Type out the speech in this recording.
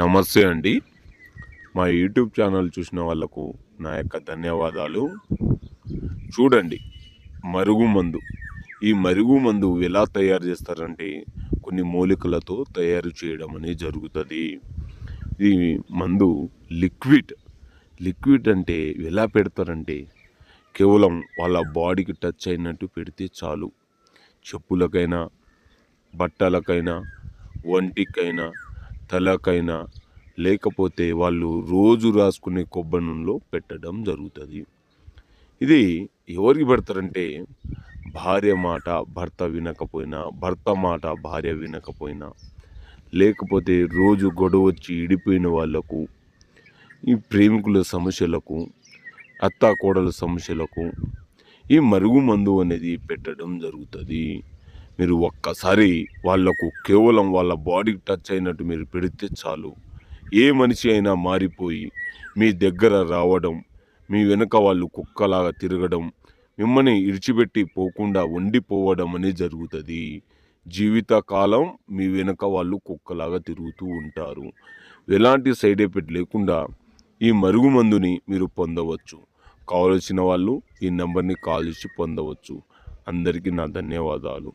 నమస్తే అండి. మా యూట్యూబ్ ఛానల్ చూసిన వాళ్ళకు నా యొక్క ధన్యవాదాలు. చూడండి మరుగు మందు. ఈ మరుగు మందు ఎలా తయారు చేస్తారంటే కొన్ని మూలికలతో తయారు చేయడం అనేది జరుగుతుంది. ఈ మందు లిక్విడ్. లిక్విడ్ అంటే ఎలా పెడతారంటే కేవలం వాళ్ళ బాడీకి టచ్ అయినట్టు పెడితే చాలు. చెప్పులకైనా బట్టలకైనా ఒంటికైనా తలకైనా లేకపోతే వాళ్ళు రోజు రాసుకునే కొబ్బరి నూనెలో పెట్టడం జరుగుతుంది. ఇది ఎవరికి పెడతారంటే భార్య మాట భర్త వినకపోయినా భర్త మాట భార్య వినకపోయినా లేకపోతే రోజు గొడవ వచ్చి ఇడిపోయిన వాళ్ళకు ఈ ప్రేమికుల సమస్యలకు అత్త కోడల సమస్యలకు ఈ మరుగు మందు అనేది పెట్టడం జరుగుతుంది. మీరు ఒక్కసారి వాళ్ళకు కేవలం వాళ్ళ బాడీకి టచ్ అయినట్టు మీరు పెడితే చాలు. ఏ మనిషి అయినా మారిపోయి మీ దగ్గర రావడం మీ వెనుక వాళ్ళు కుక్కలాగా తిరగడం మిమ్మల్ని ఇడిచిపెట్టి పోకుండా ఉండిపోవడం అనేది జరుగుతుంది. జీవితకాలం మీ వెనుక వాళ్ళు కుక్కలాగా తిరుగుతూ ఉంటారు. ఎలాంటి సైడ్ ఎఫెక్ట్ లేకుండా ఈ మరుగు మందుని మీరు పొందవచ్చు. కావలసిన వాళ్ళు ఈ నెంబర్ని కాల్ చేసి పొందవచ్చు. అందరికీ నా ధన్యవాదాలు.